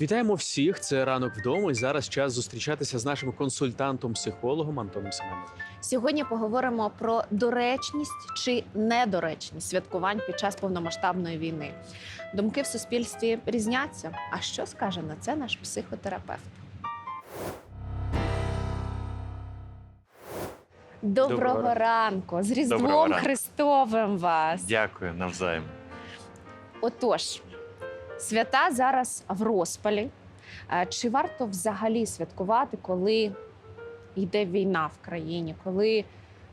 Вітаємо всіх! Це ранок вдома. І зараз час зустрічатися з нашим консультантом-психологом Антоном Семеновим. Сьогодні поговоримо про доречність чи недоречність святкувань під час повномасштабної війни. Думки в суспільстві різняться. А що скаже на це наш психотерапевт? Доброго, Доброго ранку! З Різдвом. Христовим вас! Дякую навзаєм. Отож, свята зараз в розпалі. Е, Чи варто взагалі святкувати, коли йде війна в країні, коли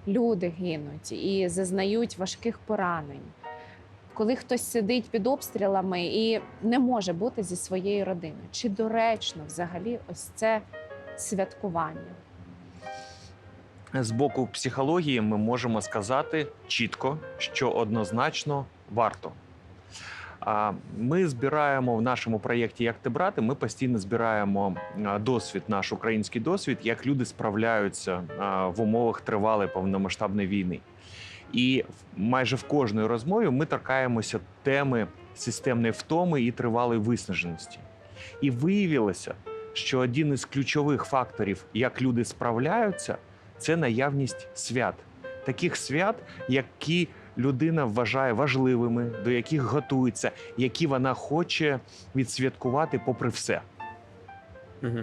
люди гинуть і зазнають важких поранень? Коли хтось сидить під обстрілами і не може бути зі своєю родиною? Чи доречно взагалі ось це святкування? З боку психології ми можемо сказати чітко, що однозначно варто. Ми збираємо в нашому проєкті Як ти брати. Ми постійно збираємо досвід, наш український досвід, як люди справляються в умовах тривалої повномасштабної війни. І майже в кожній розмові ми торкаємося теми системної втоми і тривалої виснаженості. І виявилося, що один із ключових факторів, як люди справляються, це наявність свят. Таких свят, які людина вважає важливими, до яких готується, які вона хоче відсвяткувати попри все. Угу.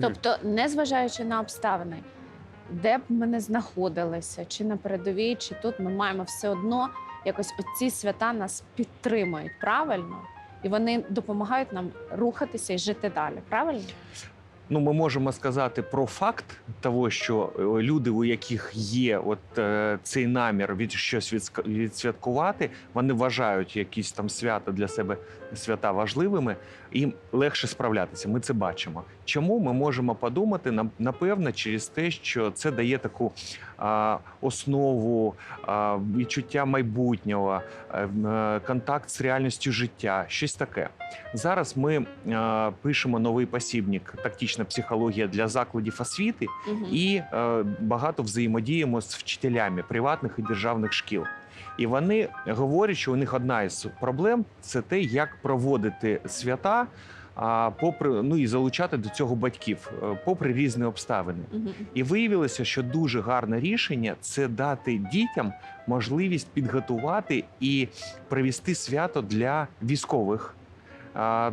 Тобто, незважаючи на обставини, де б ми не знаходилися, чи на передовій, чи тут, ми маємо все одно якось оці свята нас підтримують правильно, і вони допомагають нам рухатися і жити далі. Правильно? Ну, ми можемо сказати про факт того, що е, люди, у яких є от е, цей намір від щось відсвяткувати, вони вважають якісь там свята для себе свята важливими, їм легше справлятися. Ми це бачимо. Чому ми можемо подумати напевно через те, що це дає таку основу відчуття майбутнього, е, е, контакт з реальністю життя, щось таке. Зараз ми е, пишемо новий посібник тактична психологія для закладів освіти Угу. і багато взаємодіємо з вчителями приватних і державних шкіл. І вони говорять, що у них одна із проблем це те, як проводити свята, а попри ну і залучати до цього батьків, е, попри різні обставини. Угу. І виявилося, що дуже гарне рішення це дати дітям можливість підготувати і привести свято для військових.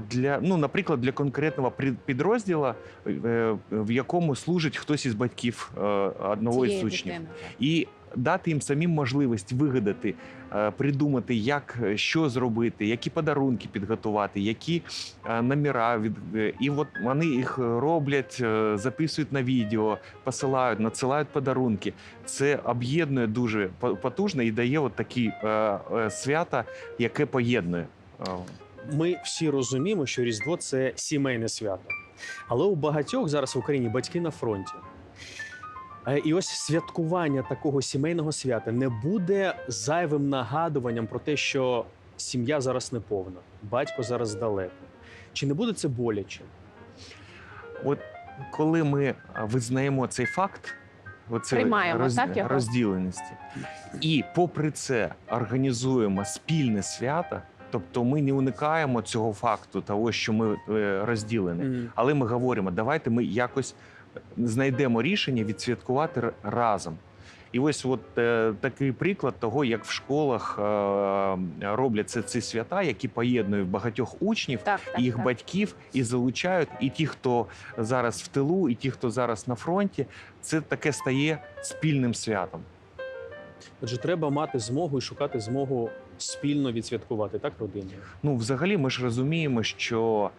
Для ну, наприклад, для конкретного підрозділу, е, в якому служить хтось із батьків е, одного із учнів, і дати їм самим можливість вигадати, е, придумати, як е, що зробити, які подарунки підготувати, які е, номера від і от вони їх роблять, записують на відео, посилають, надсилають подарунки. Це об'єднує дуже по- потужно і дає от такі свята, яке поєднує. Ми всі розуміємо, що Різдво це сімейне свято. Але у багатьох зараз в Україні батьки на фронті. Е, І ось святкування такого сімейного свята не буде зайвим нагадуванням про те, що сім'я зараз неповна, батько зараз далеко. Чи не буде це боляче? От коли ми визнаємо цей факт, оце так, його? розділеності, і попри це організуємо спільне свято, тобто ми не уникаємо цього факту, того, що ми е, розділені, але ми говоримо, давайте ми якось знайдемо рішення відсвяткувати разом. І ось от е, такий приклад того, як в школах е, робляться ці свята, які поєднують багатьох учнів Так, так, їх так. батьків і залучають і ті, хто зараз в тилу, і ті, хто зараз на фронті. Це таке стає спільним святом. Отже, треба мати змогу і шукати змогу спільно відсвяткувати так родиною. Ну, взагалі, ми ж розуміємо, що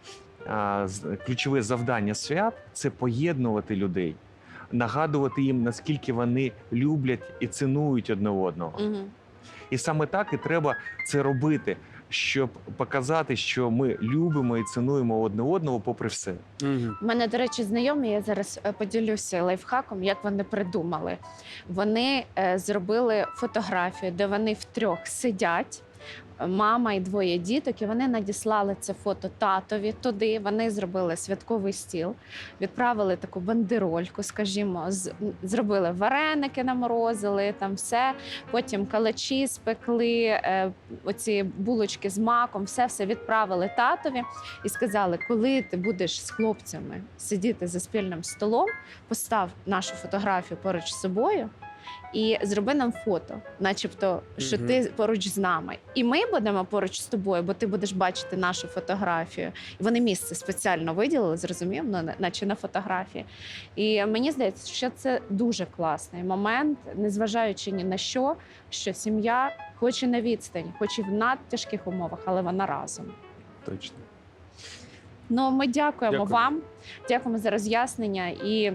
ключове завдання свят це поєднувати людей, нагадувати їм, наскільки вони люблять і цінують одне одного. Мгм. І саме так і треба це робити, щоб показати, що ми любимо і цінуємо одне одного, попри все. Угу. У мене, до речі, знайомі, я зараз е, поділюся лайфхаком, як вони придумали. Вони е, зробили фотографію, де вони втрьох сидять. Мама і двоє діток. І вони надіслали це фото татові туди. Вони зробили святковий стіл, відправили таку бандерольку, скажімо, з, зробили вареники, наморозили там все. Потім калачі спекли, е, оці булочки з маком, все все відправили татові і сказали, коли ти будеш з хлопцями сидіти за спільним столом, постав нашу фотографію поруч з собою. І зроби нам фото, начебто, що Мгм. ти поруч з нами, і ми будемо поруч з тобою, бо ти будеш бачити нашу фотографію. І вони місце спеціально виділили, зрозумів, ну наче на фотографії. І мені здається, що це дуже класний момент, незважаючи ні на що, що сім'я, хоч і на відстані, хоч і в надтяжких умовах, але вона разом. Точно. Ну, ми дякуємо Дякую. вам, дякуємо за роз'яснення і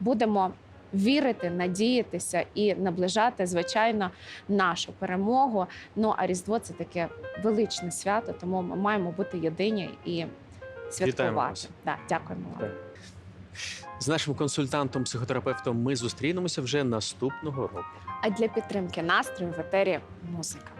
будемо вірити, надіятися і наближати, звичайно, нашу перемогу. Ну а Різдво це таке величне свято, тому ми маємо бути єдині і святкувати. Да, дякуємо вам. З нашим консультантом, психотерапевтом, ми зустрінемося вже наступного року. А для підтримки настрою в етері музика.